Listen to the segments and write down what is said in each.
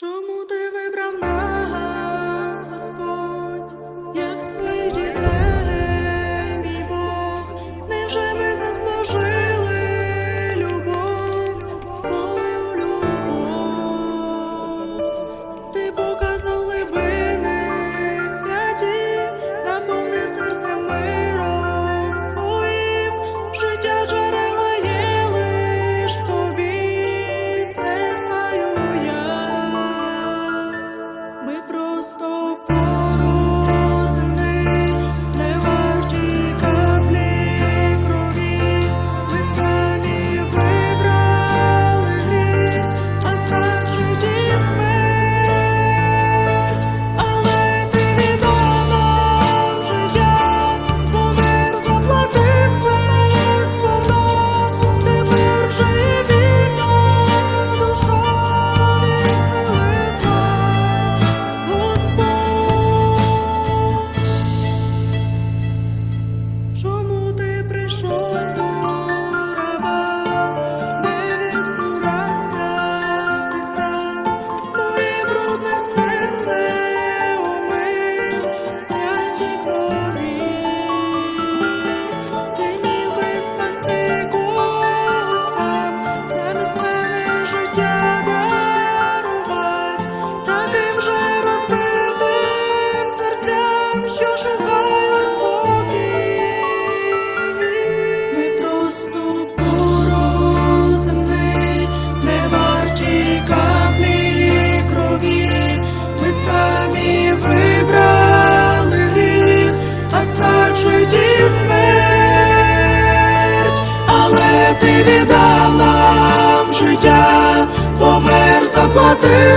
Чому ти вибрав нас, Господь?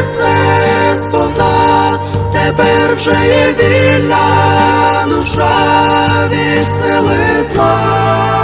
все сповна, тепер вже є вільна душа від сили зла.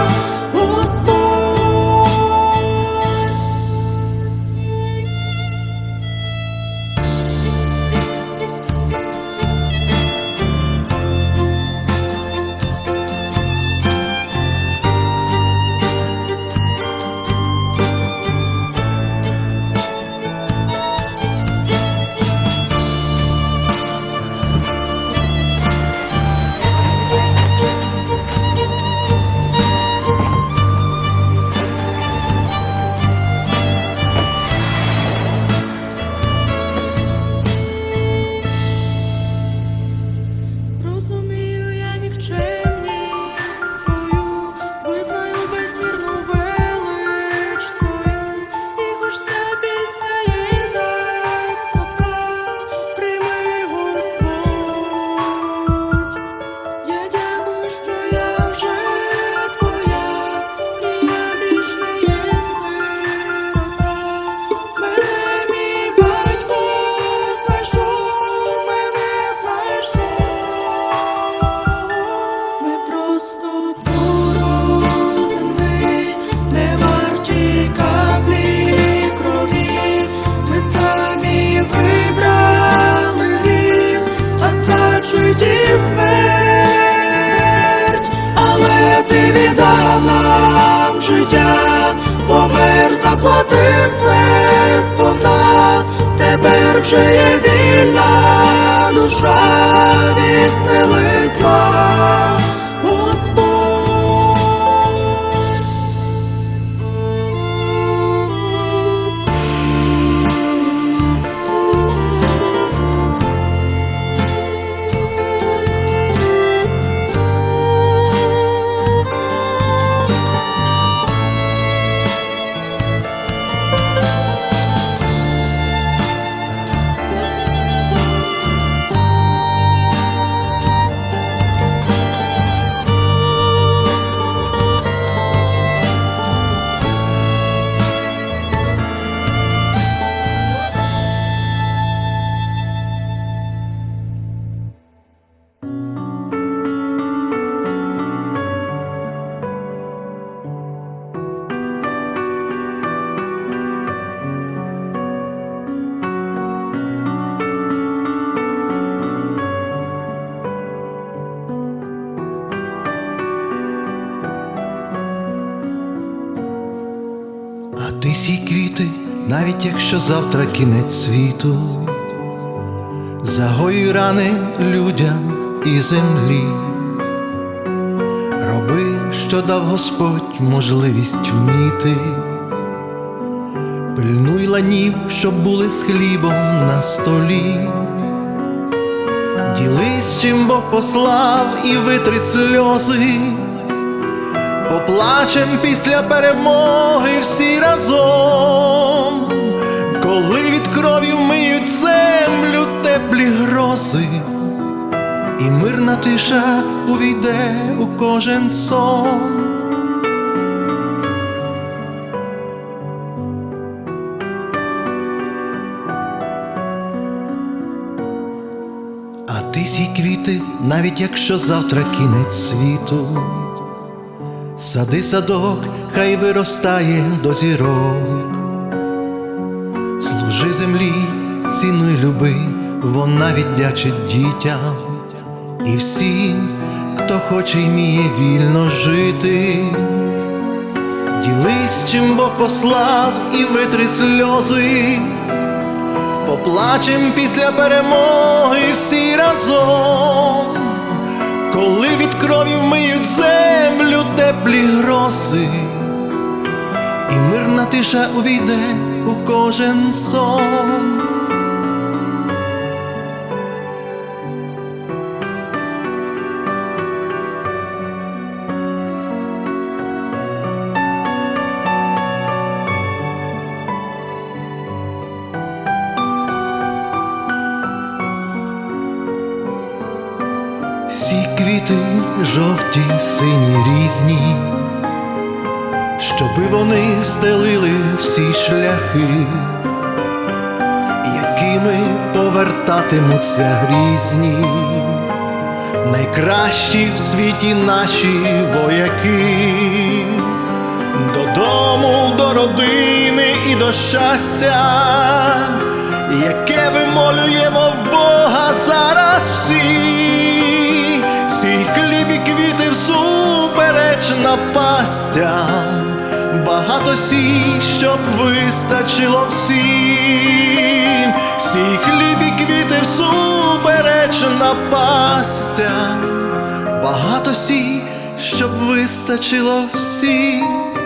ти дав нам життя, бо мир заплатив все сповна, тепер вже є вільна душа, відселись. що завтра кінець світу, загої рани людям і землі, роби, що дав Господь можливість вміти, пильнуй ланів, щоб були з хлібом на столі, ділись, чим Бог послав і витри сльози, поплачем після перемоги всі разом коли від крові вмиють землю теплі грози, і мирна тиша увійде у кожен сон. А ти сій квіти, навіть якщо завтра кінець світу. Сади садок, хай виростає до зірок. Землі, цінуй люби, вона віддячить дітям і всім, хто хоче й вміє вільно жити. Ділись, чим Бог послав, і витри сльози. Поплачем після перемоги всі разом, коли від крові вмиють землю теплі грози, і мирна тиша увійде у кожен сон. Шляхи, якими повертатимуться грізні, найкращі в світі наші вояки, додому, до родини і до щастя, яке вимолюємо в Бога зараз всі. Сій хліб і квіти всупереч напастям, багато сій, щоб вистачило всім. Сій хліб і квіти всупереч напастя, багато сій, щоб вистачило всім.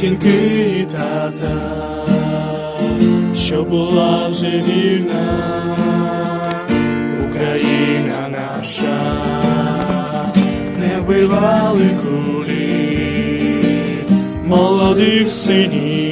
Матінки і тата, що була вже вільна Україна наша, не вбивали кулі молодих синів